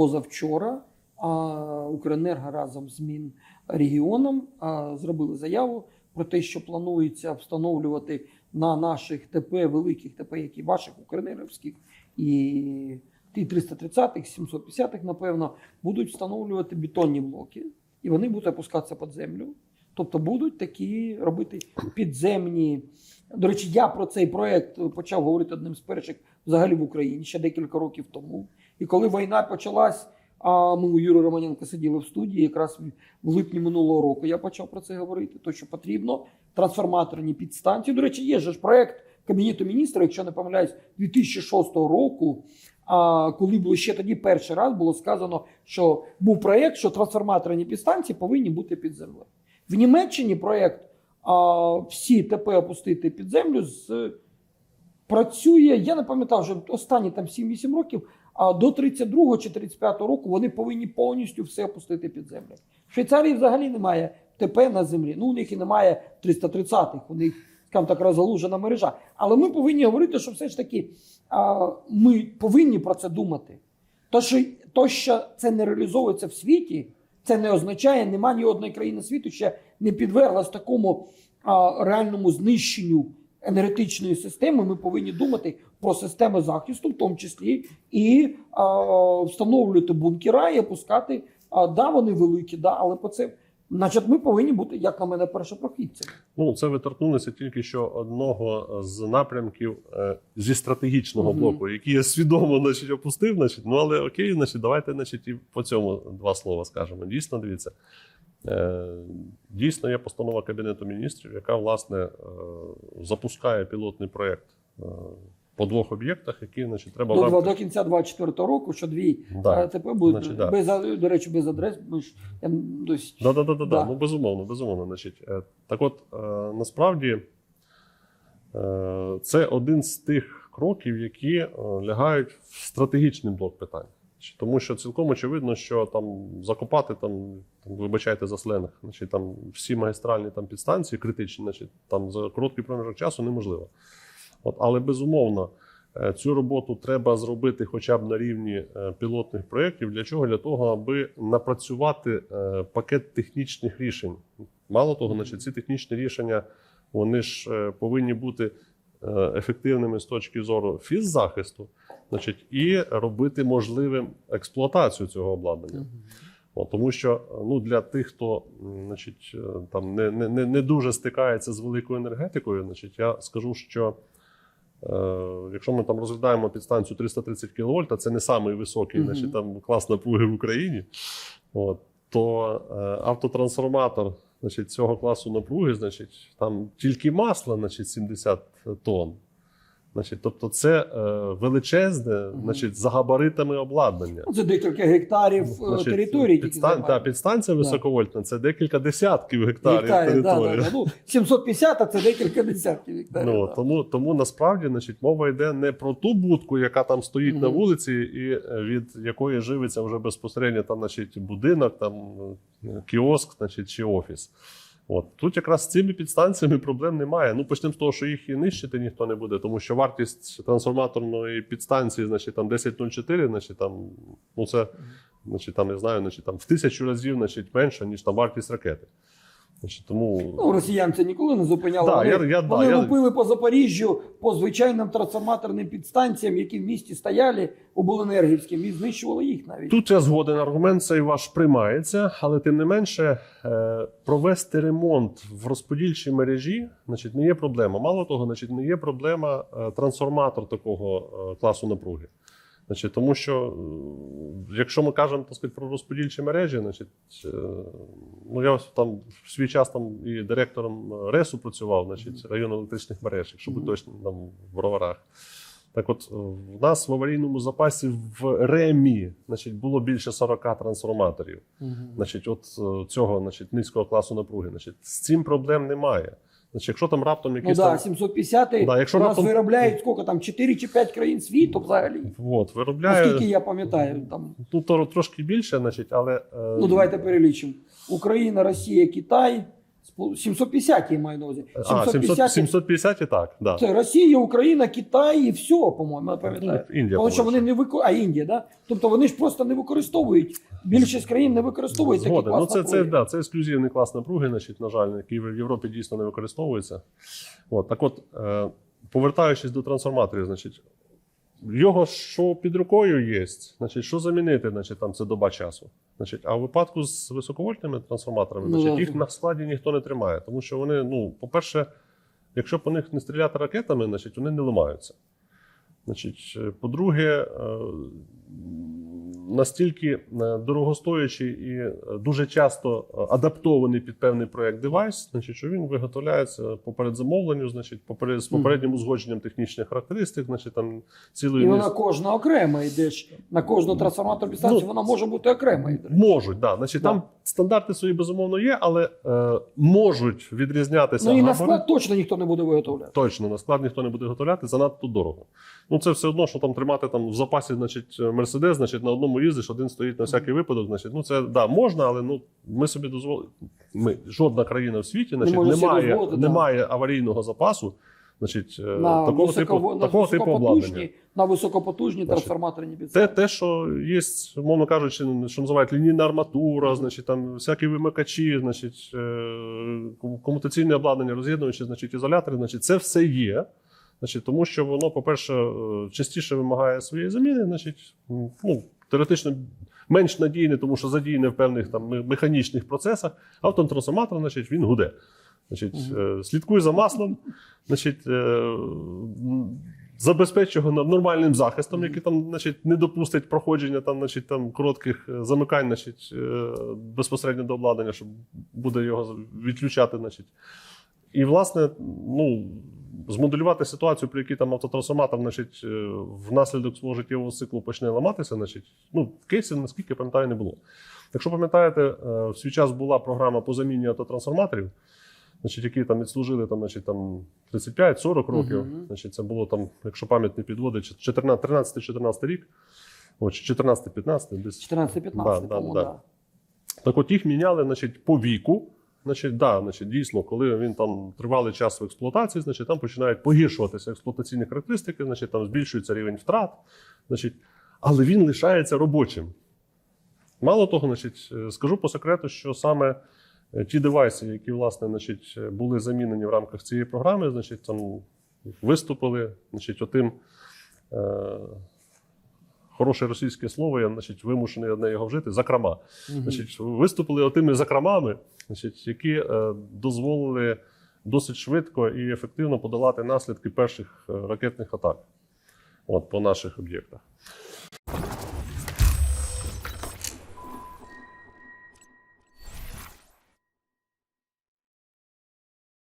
позавчора Укренерго разом з Мінрегіоном зробили заяву про те, що планується встановлювати на наших ТП, великих ТП, які ваших укренерівських і ті 330-х, 750-х, напевно, будуть встановлювати бетонні блоки, і вони будуть опускатися під землю. Тобто будуть такі робити підземні. До речі, я про цей проект почав говорити одним з перших взагалі в Україні ще декілька років тому. І коли війна почалась, а ми у Юрі Романенка сиділи в студії, якраз в липні минулого року я почав про це говорити. То що потрібно трансформаторні підстанції. До речі, є ж проект Кабінету міністрів, якщо не помиляюсь, 2006 року. А коли було ще тоді перший раз було сказано, що був проект, що трансформаторні підстанції повинні бути під землею. В Німеччині проект а, всі ТП опустити під землю з працює. Я не пам'ятав вже останні там 7-8 років. А до 32 чи 35 року вони повинні повністю все опустити під землю. В Швейцарії взагалі немає ТП на землі. Ну, у них і немає 330-х, у них скажімо так розгалужена мережа. Але ми повинні говорити, що все ж таки а, ми повинні про це думати. То що, то, що це не реалізовується в світі, це не означає, нема ні одної країни світу, ще не підверглась такому а, реальному знищенню енергетичної системи. Ми повинні думати про системи захисту, в тому числі, і а, встановлювати бункера і опускати. А, да, вони великі, да, але по це, значить, ми повинні бути, як на мене, першопрохідцями. Ну, це ви торкнулися тільки що одного з напрямків е, зі стратегічного Мгм. блоку, який я свідомо значить, опустив. Значить, ну але окей, значить, давайте значить, і по цьому два слова скажемо. Дійсно, дивіться. Е, Дійсно, є постанова Кабінету міністрів, яка власне е, запускає пілотний проєкт по двох об'єктах, які значить, треба До, до кінця 24 року, що дві Да. а, ТП будуть Значить, да. без, до речі, без адрес. Ми ж, я, дось, Да, да, да, да, Да. Ну, безумовно, безумовно. Значить, е, так от, е, насправді, е, це один з тих кроків, які лягають в стратегічний блок питань. Тому що цілком очевидно, що там закопати там, там вибачайте за сленг, значить, там всі магістральні там підстанції критичні, значить, там за короткий проміжок часу неможливо. От, але безумовно, е, цю роботу треба зробити хоча б на рівні е, пілотних проєктів. Для чого? Для того, аби напрацювати е, пакет технічних рішень. Мало того, значить, ці технічні рішення вони ж повинні бути ефективними з точки зору фіззахисту, значить, і робити можливим експлуатацію цього обладнання. От, тому що ну, для тих, хто значить, там не, не, не, дуже стикається з великою енергетикою, значить, я скажу, що якщо ми там розглядаємо підстанцію 330 кВт, а це не самий високий значить, там, клас напруги в Україні, от, то е, автотрансформатор значить, цього класу напруги, значить, там тільки масла значить, 70 тонн. Значить, тобто це е, величезне, значить, за габаритами обладнання. Ну, Це декілька гектарів е, Значить, території. підстан... та, підстанція високовольтна це декілька десятків гектарів Гектарів, території. да, да. Ну, 750, а це декілька десятків гектарів. Ну, да. тому, тому насправді значить, мова йде не про ту будку, яка там стоїть на вулиці, і е, від якої живиться вже безпосередньо там, значить, будинок, там, кіоск значить, чи офіс. От. Тут якраз з цими підстанціями проблем немає. Ну, почнемо з того, що їх і нищити ніхто не буде, тому що вартість трансформаторної підстанції, значить, там 10.04, значить, там, ну, це, значить, там, не знаю, значить, там, в тисячу разів значить, менше, ніж там вартість ракети. Значить, тому Ну, росіян це ніколи не зупиняло. Да, вони я- я- да, вони я- лупили по Запоріжжю по звичайним трансформаторним підстанціям, які в місті стояли, обленергівським, і знищували їх навіть. Тут я згоден, аргумент цей ваш приймається, але тим не менше е, провести ремонт в розподільчій мережі значить, не є проблема. Мало того, значить, не є проблема е, трансформатор такого е, класу напруги. Значить, тому що е, якщо ми кажемо так сказати, про розподільчі мережі, значить, е, ну я ось там в свій час там і директором РЕСу працював, значить, району електричних мереж, якщо бути точно там в роварах. Так от, е, в нас в аварійному запасі в РЕМі значить, було більше 40 трансформаторів. Значить, от е, цього значить, низького класу напруги. Значить, з цим проблем немає. Значить, якщо там раптом Ну да, там, 750 Да, якщо у нас раптом- виробляють скільки там 4 чи 5 країн світу взагалі. от, виробляє Наскільки я пам'ятаю, там. Ну, то, трошки більше, значить, але е, ну давайте перелічимо: Україна, Росія, Китай, 750 я маю на увазі. А, 750 і так, да. Це Росія, Україна, Китай і все, по-моєму, я пам'ятаю. Ну, Індія, Тому що вони не вико... А Індія, да? Тобто вони ж просто не використовують. Більшість країн не використовують такі Згоден. Ну, це, це, да, це ексклюзивний клас напруги, значить, на жаль, який в Європі дійсно не використовується. От, так от, е, повертаючись до трансформаторів, значить, його що під рукою є, значить, що замінити, значить, там це доба часу. Значить, а в випадку з високовольтними трансформаторами, Ну, значить, їх на складі ніхто не тримає. Тому що вони, ну, по-перше, якщо по них не стріляти ракетами, значить, вони не ламаються. Значить, е, по-друге, е, настільки е, дорогостоячий і е, дуже часто е, адаптований під певний проект девайс, значить, що він виготовляється по передзамовленню, значить, поперед, з попереднім узгодженням технічних характеристик, значить, там цілої І вона низки- кожна окремо йде ж на кожну трансформаторну підстанцію, Ну, вона може бути окремо. йде. Можуть, да. Значить, Да. там стандарти свої безумовно є, але е, можуть відрізнятися Ну і на склад точно ніхто не буде виготовляти. Точно, на склад ніхто не буде готовляти, занадто дорого. Ну, це все одно, що там тримати там в запасі, значить, Мерседес, значить, на одному їздиш, один стоїть на всякий випадок. Значить, ну це да, можна, але ну ми собі дозволимо. Ми, жодна країна в світі, значить, собі немає, дозволити, да. аварійного запасу, значить, е, На, такого високо, типу, на, такого типу обладнання. на високопотужні Значить, трансформаторні Це підстанції. те, що є, мовно кажучи, що називають лінійна арматура, значить, там всякі вимикачі, значить, е, комутаційне обладнання, роз'єднуючі, значить, ізолятори, значить, це все є. Значить, тому що воно, по-перше, е, частіше вимагає своєї заміни, значить, ну, теоретично менш надійне, тому що задіяне в певних там механічних процесах. Автотрансформатор, значить, він гуде. Значить, е, слідкуй за маслом, значить, е, забезпеч його нормальним захистом, який там, значить, не допустить проходження там, значить, там, коротких е, замикань, значить, безпосередньо до обладнання, щоб буде його відключати. Значить. І, власне, ну, змоделювати ситуацію, при якій там автотрансформатор, значить, е, внаслідок свого життєвого циклу почне ламатися, значить, ну, кейсів, наскільки я пам'ятаю, не було. Якщо пам'ятаєте, е, в свій час була програма по заміні автотрансформаторів, значить, які там відслужили там, значить, там 35-40 років. Мгм. Значить, це було там, якщо пам'ять не підводить, 13-14 рік, о, 14-15, десь 14-15, Да, да, да. так от їх міняли значить, по віку. Значить, да, значить, дійсно, коли він там тривалий час в експлуатації, значить, там починають погіршуватися експлуатаційні характеристики, значить, там збільшується рівень втрат, значить, але він лишається робочим. Мало того, значить, е, скажу по секрету, що саме е, ті девайси, які власне, значить, е, були замінені в рамках цієї програми, значить, там виступили значить, отим. Е- Хороше російське слово, я значить, вимушений одне його вжити, закрома. угу. Значить, виступили отими закромами, значить, які е, дозволили досить швидко і ефективно подолати наслідки перших е, ракетних атак от, по наших об'єктах.